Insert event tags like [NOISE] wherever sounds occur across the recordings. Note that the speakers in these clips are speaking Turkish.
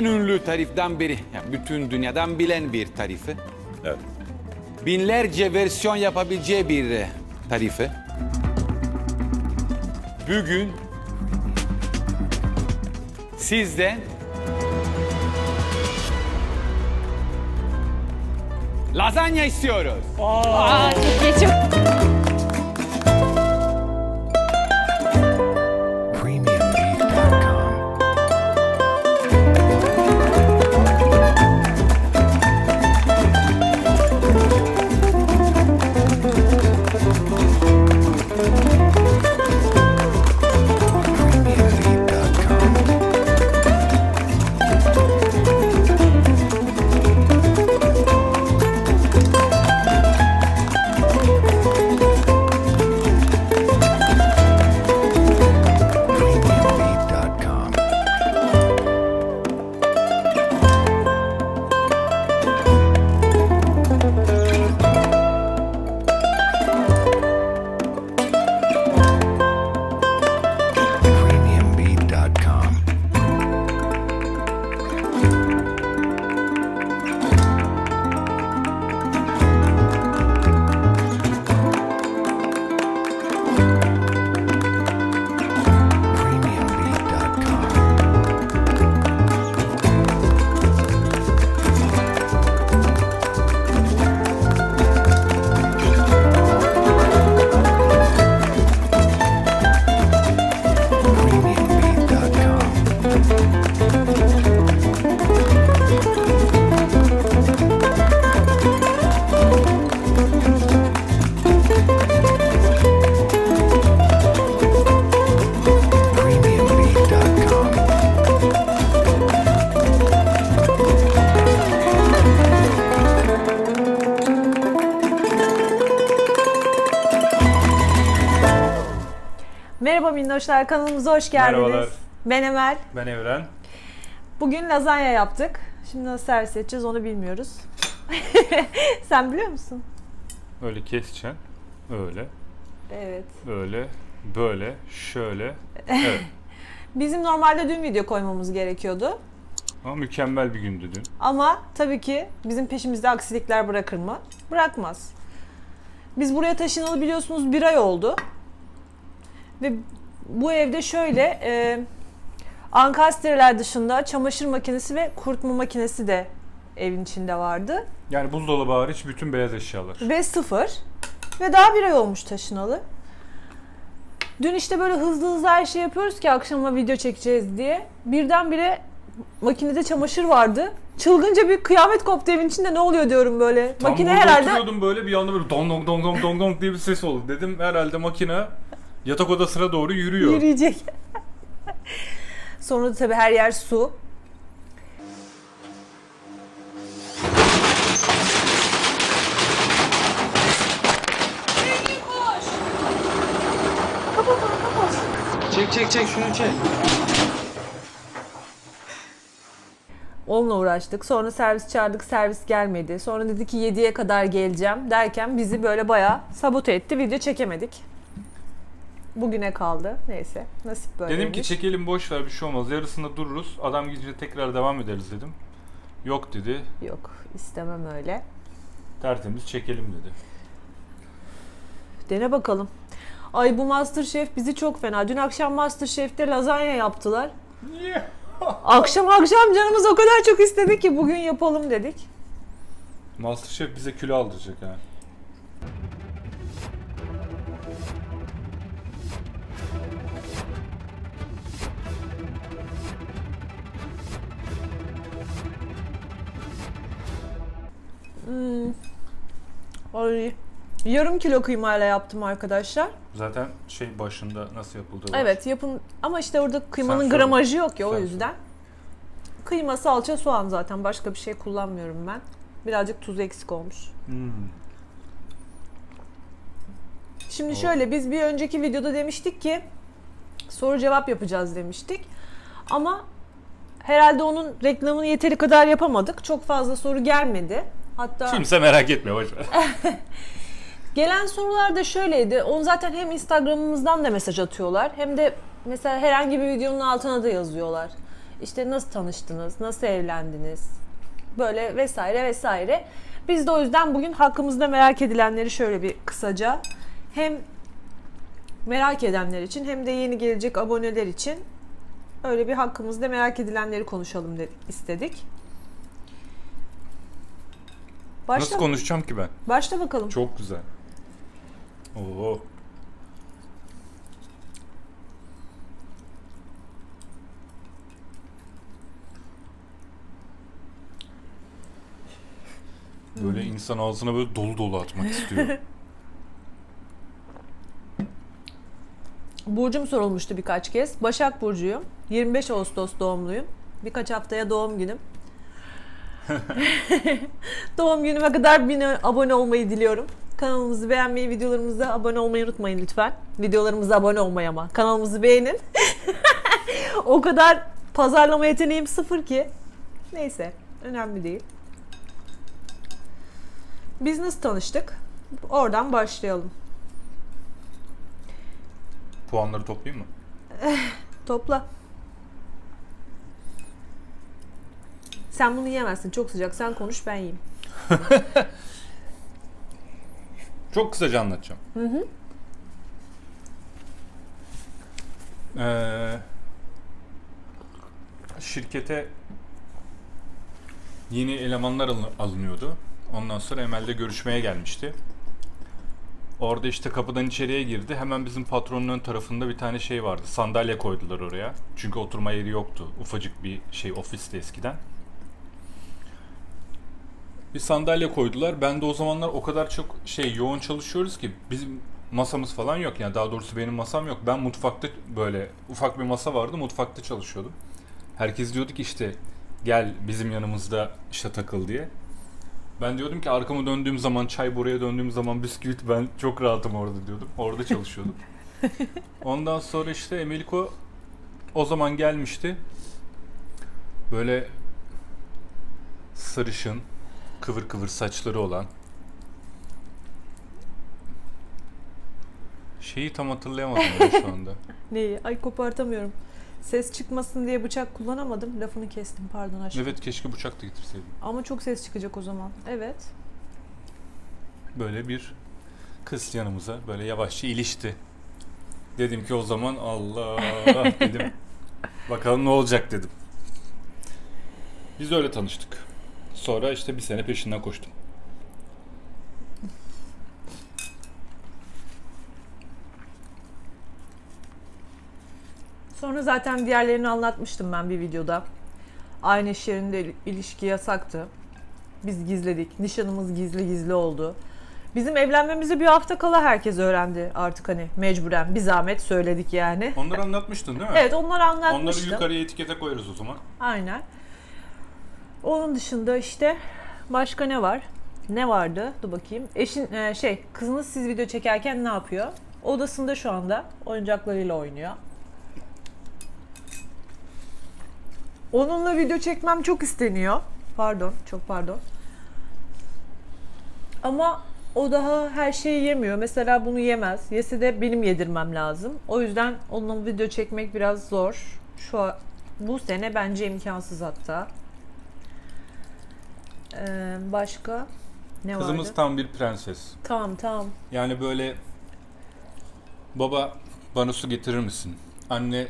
en ünlü tariften biri. Yani bütün dünyadan bilen bir tarifi. Evet. Binlerce versiyon yapabileceği bir e, tarifi. Bugün sizden lazanya istiyoruz. Aa, çok çok- Minnoşlar kanalımıza hoş geldiniz. Merhabalar. Ben Emel. Ben Evren. Bugün lazanya yaptık. Şimdi nasıl servis edeceğiz onu bilmiyoruz. [LAUGHS] Sen biliyor musun? Öyle keseceksin. Öyle, Evet. böyle, böyle, şöyle. [LAUGHS] Evet. Bizim normalde dün video koymamız gerekiyordu. Ama mükemmel bir gündü dün. Ama tabii ki bizim peşimizde aksilikler bırakır mı? Bırakmaz. Biz buraya taşınalı biliyorsunuz bir ay oldu. Ve bu evde şöyle e, ankastreler dışında çamaşır makinesi ve kurutma makinesi de evin içinde vardı. Yani buzdolabı hariç bütün beyaz eşyalar. Ve sıfır. Ve daha bir ay olmuş taşınalı. Dün işte böyle hızlı hızlı her şey yapıyoruz ki akşama video çekeceğiz diye. Birdenbire makinede çamaşır vardı. Çılgınca bir kıyamet koptu evin içinde ne oluyor diyorum böyle. Tam Makine herhalde oturuyordum böyle bir anda böyle dong dong dong dong dong diye bir ses oldu. Dedim herhalde makine yatak odasına doğru yürüyor. yürüyecek. Sonra tabii her yer su. Çek çek çek şunu çek. Onunla uğraştık. Sonra servis çağırdık, servis gelmedi. Sonra dedi ki 7'ye kadar geleceğim derken bizi böyle bayağı sabote etti. Video çekemedik. Bugüne kaldı. Neyse. Nasip böyle. Dedim ki çekelim boş ver bir şey olmaz. Yarısında dururuz. Adam gidince tekrar devam ederiz dedim. Yok dedi. Yok, istemem öyle. Tertemiz çekelim dedi. Dene bakalım. Ay bu Masterchef bizi çok fena. Dün akşam Masterchef'te lazanya yaptılar. [LAUGHS] akşam akşam canımız o kadar çok istedi ki bugün yapalım dedik. Masterchef bize kilo aldıracak ha. Ay. Yarım kilo kıymayla yaptım arkadaşlar. Zaten şey başında nasıl yapıldığı var. Evet yapın ama işte orada kıymanın Sen gramajı yok ya o Sen yüzden. Kıyma, salça, soğan zaten başka bir şey kullanmıyorum ben. Birazcık tuz eksik olmuş. Hmm. Şimdi şöyle biz bir önceki videoda demiştik ki soru cevap yapacağız demiştik. Ama herhalde onun reklamını yeteri kadar yapamadık. Çok fazla soru gelmedi. Hatta Kimse merak etme boş ver. [LAUGHS] gelen sorular da şöyleydi. Onu zaten hem Instagram'ımızdan da mesaj atıyorlar hem de mesela herhangi bir videonun altına da yazıyorlar. işte nasıl tanıştınız, nasıl evlendiniz, böyle vesaire vesaire. Biz de o yüzden bugün hakkımızda merak edilenleri şöyle bir kısaca hem merak edenler için hem de yeni gelecek aboneler için öyle bir hakkımızda merak edilenleri konuşalım dedik, istedik. Başla, Nasıl konuşacağım ki ben? başla bakalım. Çok güzel. Oo. Böyle insan ağzına böyle dolu dolu atmak [LAUGHS] istiyor. Burcum sorulmuştu birkaç kez. Başak Burcu'yum. 25 Ağustos doğumluyum. Birkaç haftaya doğum günüm. [LAUGHS] doğum günüme kadar bin abone olmayı diliyorum. Kanalımızı beğenmeyi, videolarımıza abone olmayı unutmayın lütfen. Videolarımıza abone olmayı ama. Kanalımızı beğenin. [LAUGHS] o kadar pazarlama yeteneğim sıfır ki. Neyse, önemli değil. Biz nasıl tanıştık? Oradan başlayalım. Puanları toplayayım mı? Topla. Sen bunu yiyemezsin. Çok sıcak. Sen konuş ben yiyeyim. [LAUGHS] Çok kısaca anlatacağım. Ee, şirkete yeni elemanlar alın- alınıyordu. Ondan sonra Emel'de görüşmeye gelmişti. Orada işte kapıdan içeriye girdi. Hemen bizim patronun ön tarafında bir tane şey vardı. Sandalye koydular oraya. Çünkü oturma yeri yoktu. Ufacık bir şey ofisti eskiden. Bir sandalye koydular. Ben de o zamanlar o kadar çok şey yoğun çalışıyoruz ki bizim masamız falan yok. Yani daha doğrusu benim masam yok. Ben mutfakta böyle ufak bir masa vardı. Mutfakta çalışıyordum. Herkes diyordu ki işte gel bizim yanımızda işte takıl diye. Ben diyordum ki arkamı döndüğüm zaman çay buraya döndüğüm zaman bisküvit ben çok rahatım orada diyordum. Orada çalışıyordum. [LAUGHS] Ondan sonra işte Emeliko o zaman gelmişti. Böyle sarışın, kıvır kıvır saçları olan. Şeyi tam hatırlayamadım ya şu anda. [LAUGHS] Neyi? Ay kopartamıyorum. Ses çıkmasın diye bıçak kullanamadım. Lafını kestim. Pardon aşkım. Evet keşke bıçak da getirseydim. Ama çok ses çıkacak o zaman. Evet. Böyle bir kız yanımıza böyle yavaşça ilişti. Dedim ki o zaman Allah [LAUGHS] dedim. Bakalım ne olacak dedim. Biz öyle tanıştık. Sonra işte bir sene peşinden koştum. Sonra zaten diğerlerini anlatmıştım ben bir videoda. Aynı iş yerinde il- ilişki yasaktı. Biz gizledik. Nişanımız gizli gizli oldu. Bizim evlenmemizi bir hafta kala herkes öğrendi artık hani mecburen. Bir zahmet söyledik yani. Onları anlatmıştın değil mi? Evet onları Onları anlatmıştım. yukarıya etikete koyarız o zaman. Aynen. Onun dışında işte başka ne var? Ne vardı? Dur bakayım. Eşin e, şey kızınız siz video çekerken ne yapıyor? Odasında şu anda oyuncaklarıyla oynuyor. Onunla video çekmem çok isteniyor. Pardon, çok pardon. Ama o daha her şeyi yemiyor. Mesela bunu yemez. Yese de benim yedirmem lazım. O yüzden onunla video çekmek biraz zor. Şu bu sene bence imkansız hatta. Ee, başka ne Kızımız vardı? tam bir prenses. Tamam tamam. Yani böyle baba bana su getirir misin? Anne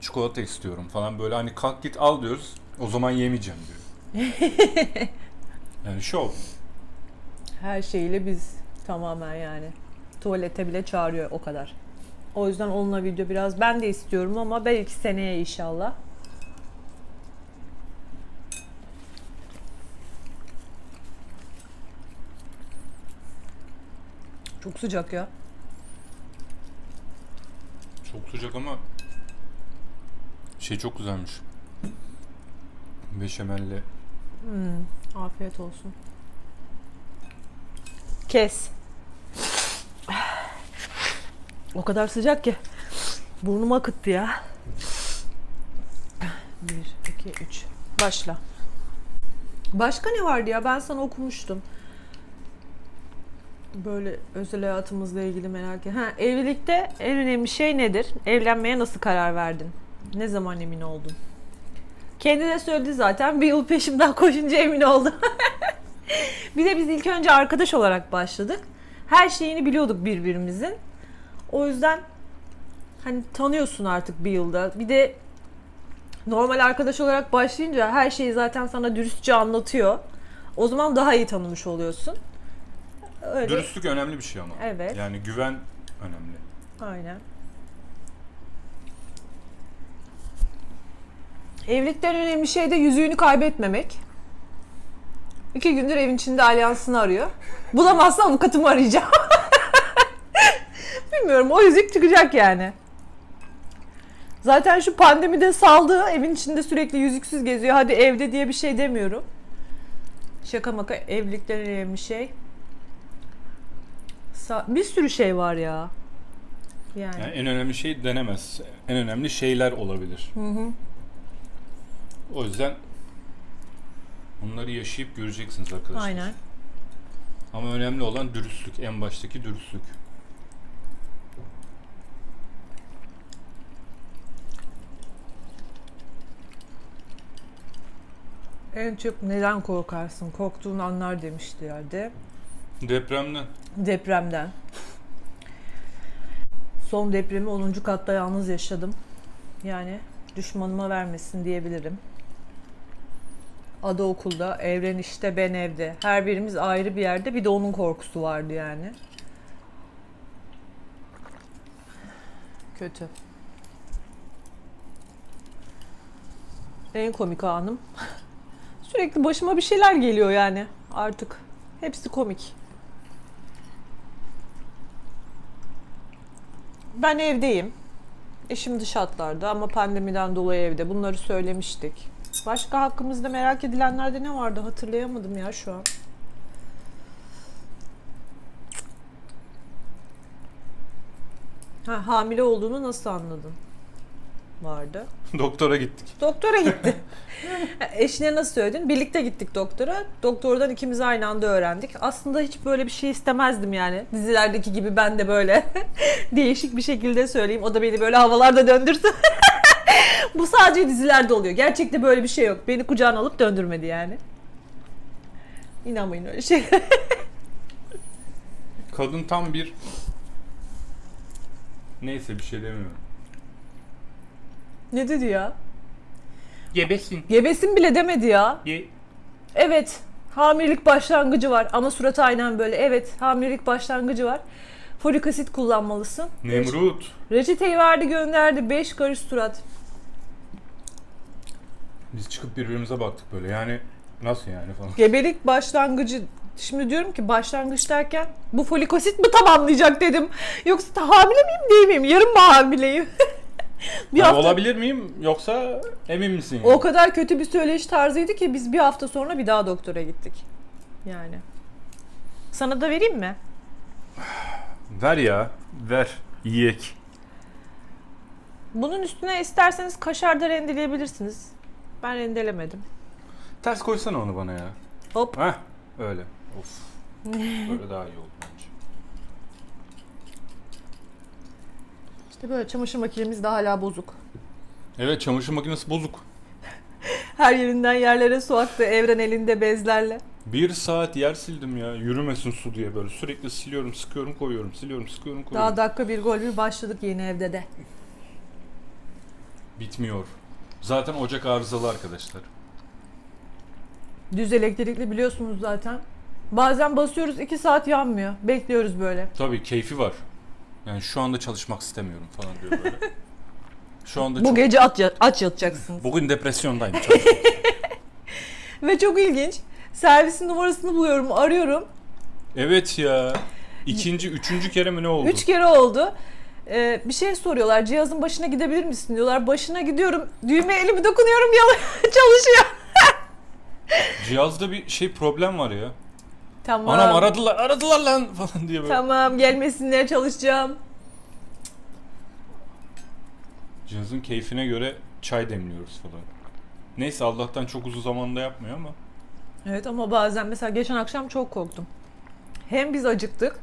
çikolata istiyorum falan böyle hani kalk git al diyoruz. O zaman yemeyeceğim diyor. [LAUGHS] yani şov. Her şeyiyle biz tamamen yani. Tuvalete bile çağırıyor o kadar. O yüzden onunla video biraz ben de istiyorum ama belki seneye inşallah. Çok sıcak ya. Çok sıcak ama şey çok güzelmiş. Beşamelli. Afiyet olsun. Kes. O kadar sıcak ki. Burnum akıttı ya. Bir, iki, üç. Başla. Başka ne vardı ya? Ben sana okumuştum. Böyle özel hayatımızla ilgili merak et. Ha, evlilikte en önemli şey nedir? Evlenmeye nasıl karar verdin? Ne zaman emin oldun? Kendi söyledi zaten. Bir yıl peşimden [LAUGHS] koşunca emin oldu. [LAUGHS] bir de biz ilk önce arkadaş olarak başladık. Her şeyini biliyorduk birbirimizin. O yüzden hani tanıyorsun artık bir yılda. Bir de normal arkadaş olarak başlayınca her şeyi zaten sana dürüstçe anlatıyor. O zaman daha iyi tanımış oluyorsun. Öyle. Dürüstlük önemli bir şey ama. Evet. Yani güven önemli. Aynen. Evlilikten önemli şey de yüzüğünü kaybetmemek. İki gündür evin içinde alyansını arıyor. Bulamazsa avukatımı arayacağım. [LAUGHS] Bilmiyorum o yüzük çıkacak yani. Zaten şu pandemide saldı. Evin içinde sürekli yüzüksüz geziyor. Hadi evde diye bir şey demiyorum. Şaka maka evlilikten önemli şey. Sa- bir sürü şey var ya. Yani. Yani en önemli şey denemez. En önemli şeyler olabilir. O yüzden bunları yaşayıp göreceksiniz arkadaşlar. Aynen. Ama önemli olan dürüstlük. En baştaki dürüstlük. En çok neden korkarsın? Korktuğun anlar demişlerdi. Depremden. Depremden. Son depremi 10. katta yalnız yaşadım. Yani düşmanıma vermesin diyebilirim. Ada okulda, Evren işte, ben evde. Her birimiz ayrı bir yerde. Bir de onun korkusu vardı yani. Kötü. En komik anım. [LAUGHS] Sürekli başıma bir şeyler geliyor yani artık. Hepsi komik. Ben evdeyim. Eşim dış hatlarda ama pandemiden dolayı evde. Bunları söylemiştik. Başka hakkımızda merak edilenlerde ne vardı hatırlayamadım ya şu an. Ha, hamile olduğunu nasıl anladın? Vardı. [LAUGHS] Doktora gittik. Doktora [LAUGHS] gitti. [LAUGHS] Eşine nasıl söyledin? Birlikte gittik doktora. Doktordan ikimiz aynı anda öğrendik. Aslında hiç böyle bir şey istemezdim yani. Dizilerdeki gibi ben de böyle değişik bir şekilde söyleyeyim. O da beni böyle havalarda döndürsün. Bu sadece dizilerde oluyor. Gerçekte böyle bir şey yok. Beni kucağına alıp döndürmedi yani. İnanmayın öyle şey. Kadın tam bir Neyse bir şey demiyorum. Ne dedi ya? Gebesin. Gebesin bile demedi ya. Ye Evet, hamilelik başlangıcı var ama suratı aynen böyle. Evet, hamilelik başlangıcı var. Folik asit kullanmalısın. Nemrut. Reçeteyi verdi gönderdi. 5 karış surat. Biz çıkıp birbirimize baktık böyle yani nasıl yani falan. Gebelik başlangıcı. Şimdi diyorum ki başlangıç derken bu folik asit mi tamamlayacak dedim. Yoksa hamile miyim değil miyim? Yarın mı hamileyim? [LAUGHS] [LAUGHS] bir Yani hafta olabilir miyim yoksa emin misin? yani? o kadar kötü bir söyleyiş tarzıydı ki biz bir hafta sonra bir daha doktora gittik. Yani. Sana da vereyim mi? [SIGHS] Ver ya ver. Yiyek. Bunun üstüne isterseniz kaşar da rendeleyebilirsiniz. Ben rendelemedim. Ters koysana onu bana ya. Hop. Heh öyle. Of. [LAUGHS] Böyle daha iyi oldu İşte böyle çamaşır makinemiz de hala bozuk. Evet çamaşır makinesi bozuk. [LAUGHS] Her yerinden yerlere su aktı. Evren elinde bezlerle. Bir saat yer sildim ya yürümesin su diye böyle sürekli siliyorum sıkıyorum koyuyorum siliyorum sıkıyorum koyuyorum. Daha dakika bir gol bir başladık yeni evde de. Bitmiyor. Zaten ocak arızalı arkadaşlar. Düz elektrikli biliyorsunuz zaten. Bazen basıyoruz 2 saat yanmıyor. Bekliyoruz böyle. Tabii keyfi var. Yani şu anda çalışmak istemiyorum falan diyor böyle. [LAUGHS] Şu anda Bu çok... gece aç, aç yatacaksınız. Bugün depresyondayım. [LAUGHS] Ve çok ilginç. Servisin numarasını buluyorum, arıyorum. evet ya. İkinci, üçüncü kere mi ne oldu? Üç kere oldu. Ee, bir şey soruyorlar. Cihazın başına gidebilir misin diyorlar. Başına gidiyorum. Düğmeye elimi dokunuyorum. [LAUGHS] Çalışıyor. Cihazda bir şey problem var ya. Tamam. Anam aradılar, aradılar lan falan diye böyle. Tamam gelmesinler çalışacağım. Cihazın keyfine göre çay demliyoruz falan. Neyse Allah'tan çok uzun zamanda yapmıyor ama. Evet ama bazen mesela geçen akşam çok korktum. Hem biz acıktık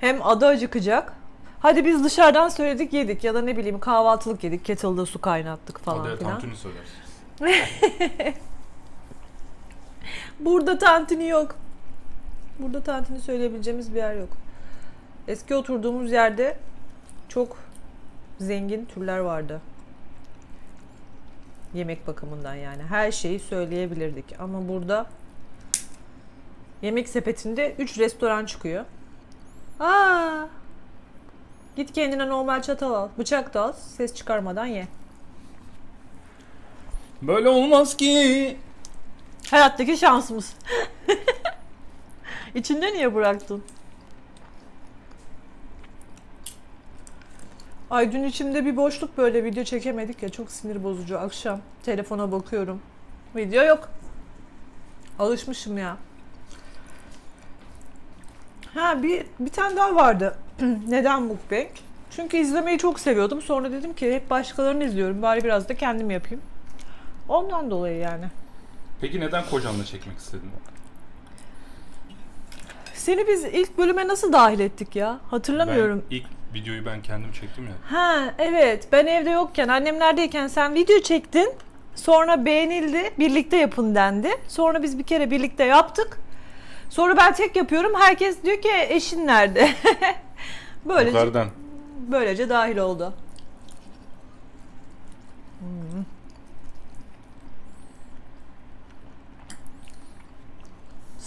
hem ada acıkacak. Hadi biz dışarıdan söyledik yedik ya da ne bileyim kahvaltılık yedik. Kettle'da su kaynattık falan Hadi filan. tantuni söylersin. [LAUGHS] Burada tantuni yok. Burada tantuni söyleyebileceğimiz bir yer yok. Eski oturduğumuz yerde çok zengin türler vardı. Yemek bakımından yani. Her şeyi söyleyebilirdik. Ama burada yemek sepetinde 3 restoran çıkıyor. Aa! Git kendine normal çatal al. Bıçak da al. Ses çıkarmadan ye. Böyle olmaz ki. Hayattaki şansımız. [LAUGHS] İçinde niye bıraktın? Ay dün içimde bir boşluk böyle video çekemedik ya çok sinir bozucu. Akşam telefona bakıyorum. Video yok. Alışmışım ya. Ha bir bir tane daha vardı. [CLEARS THROAT] Neden mukbang? Çünkü izlemeyi çok seviyordum. Sonra dedim ki hep başkalarını izliyorum. Bari biraz da kendim yapayım. Ondan dolayı yani. Peki neden kocanla çekmek istedin? Seni biz ilk bölüme nasıl dahil ettik ya? Hatırlamıyorum. Ben ilk videoyu ben kendim çektim ya. Ha evet ben evde yokken annemlerdeyken sen video çektin. Sonra beğenildi birlikte yapın dendi. Sonra biz bir kere birlikte yaptık. Sonra ben tek yapıyorum. Herkes diyor ki eşin nerede? [LAUGHS] böylece, Yukarıdan. böylece dahil oldu. Hmm.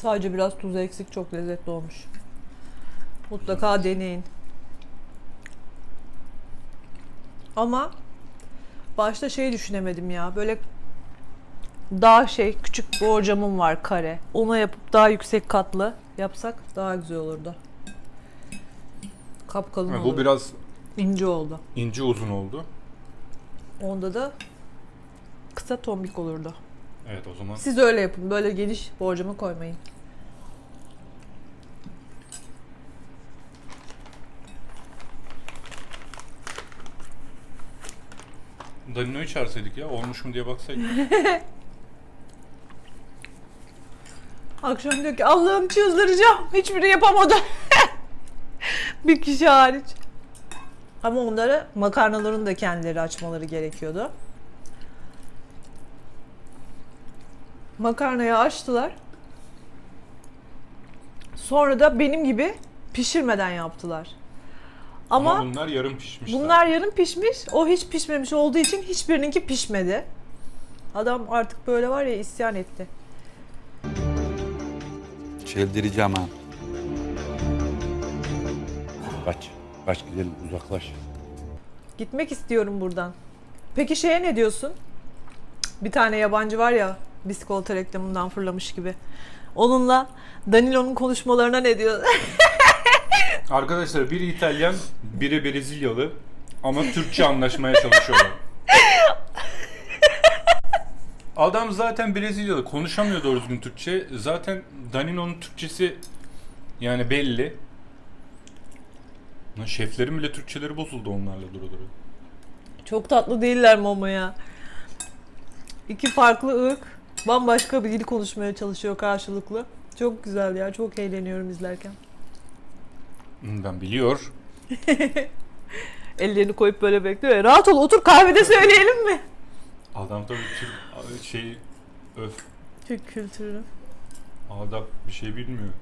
Sadece biraz tuz eksik çok lezzetli olmuş. Mutlaka deneyin. Ama başta şey düşünemedim ya. Böyle daha şey küçük borcamım var kare. Ona yapıp daha yüksek katlı yapsak daha güzel olurdu. Kapkalın Ha, olurdu. bu biraz ince oldu. ince uzun oldu. Onda da kısa tombik olurdu. Evet o zaman Siz öyle yapın. Böyle geniş borcama koymayın. Danino'yu çağırsaydık ya olmuş mu diye baksaydık. [LAUGHS] Akşam diyor ki Allah'ım çıldıracağım. Hiçbiri yapamadı. [LAUGHS] bir kişi hariç. Ama onları makarnalarını da kendileri açmaları gerekiyordu. Makarnayı açtılar. Sonra da benim gibi pişirmeden yaptılar. Ama, Ama, bunlar yarım pişmişler. bunlar yarım pişmiş. O hiç pişmemiş olduğu için hiçbirininki pişmedi. Adam artık böyle var ya isyan etti. Çıldıracağım ha. Kaç. Kaç gidelim uzaklaş. Gitmek istiyorum buradan. Peki şeye ne diyorsun? Bir tane yabancı var ya biskolata reklamından fırlamış gibi. Onunla Danilo'nun konuşmalarına ne diyor? [LAUGHS] Arkadaşlar biri İtalyan, biri Brezilyalı ama Türkçe anlaşmaya çalışıyorlar. Adam zaten Brezilyalı, konuşamıyor doğru düzgün Türkçe. Zaten Danino'nun Türkçesi yani belli. Lan şeflerin bile Türkçeleri bozuldu onlarla dura dura. Çok tatlı değiller mi ama ya? İki farklı ırk bambaşka bir dil konuşmaya çalışıyor karşılıklı. Çok güzel ya. Çok eğleniyorum izlerken. Ben biliyor. [LAUGHS] Ellerini koyup böyle bekliyor. ya. Rahat ol otur kahvede söyleyelim mi? Adam tabii Türk şey öf Türk kültürü. adap bir şey bilmiyor.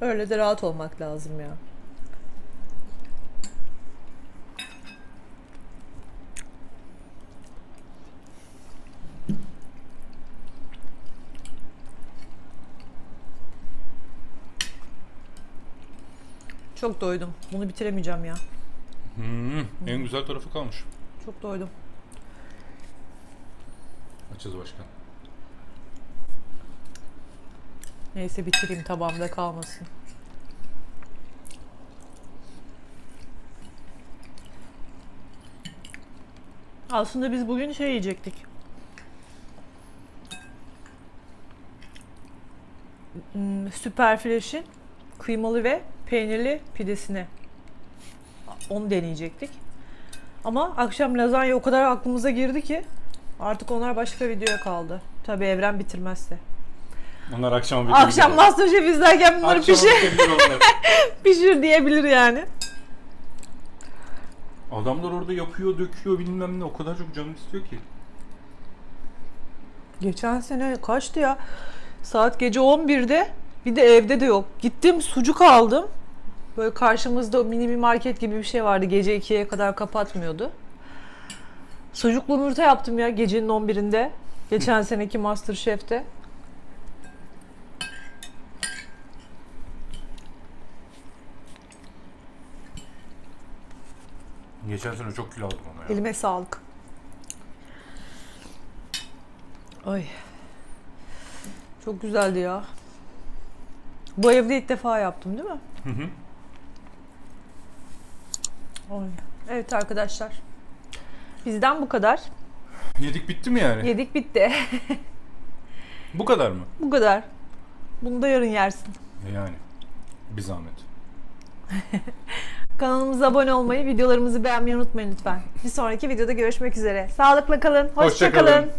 Öyle de rahat olmak lazım ya. Çok doydum. Bunu bitiremeyeceğim ya. Hmm, en güzel tarafı kalmış. Çok doydum. Açız başkan. Neyse bitireyim tabağımda kalmasın. Aslında biz bugün şey yiyecektik. Hmm, Süper Fresh'in kıymalı ve peynirli pidesini. Onu deneyecektik. Ama akşam lazanya o kadar aklımıza girdi ki artık onlar başka videoya kaldı. Tabii evren bitirmezse. Onlar akşam video Akşam Masterchef izlerken bunları Akşam pişir, [LAUGHS] pişir diyebilir yani. Adamlar orada yapıyor, döküyor bilmem ne. O kadar çok canım istiyor ki. Geçen sene kaçtı ya? Saat gece 11'de bir de evde de yok. Gittim sucuk aldım. Böyle karşımızda mini bir market gibi bir şey vardı. Gece 2'ye kadar kapatmıyordu. Sucuklu yumurta yaptım ya gecenin 11'inde. Geçen seneki Masterchef'te. Geçen sene çok kilo aldım ona ya. Elime sağlık. Ay. Çok güzeldi ya. Bu evde ilk defa yaptım değil mi? Hı hı. Ay. Evet arkadaşlar. Bizden bu kadar. Yedik bitti mi yani? Yedik bitti. Bu kadar mı? bu kadar. Bunu da yarın yersin. E Yani. Bir zahmet. [LAUGHS] Kanalımıza abone olmayı, videolarımızı beğenmeyi unutmayın lütfen. Bir sonraki videoda görüşmek üzere. Sağlıkla kalın. Hoşça Hoşça kalın. kalın.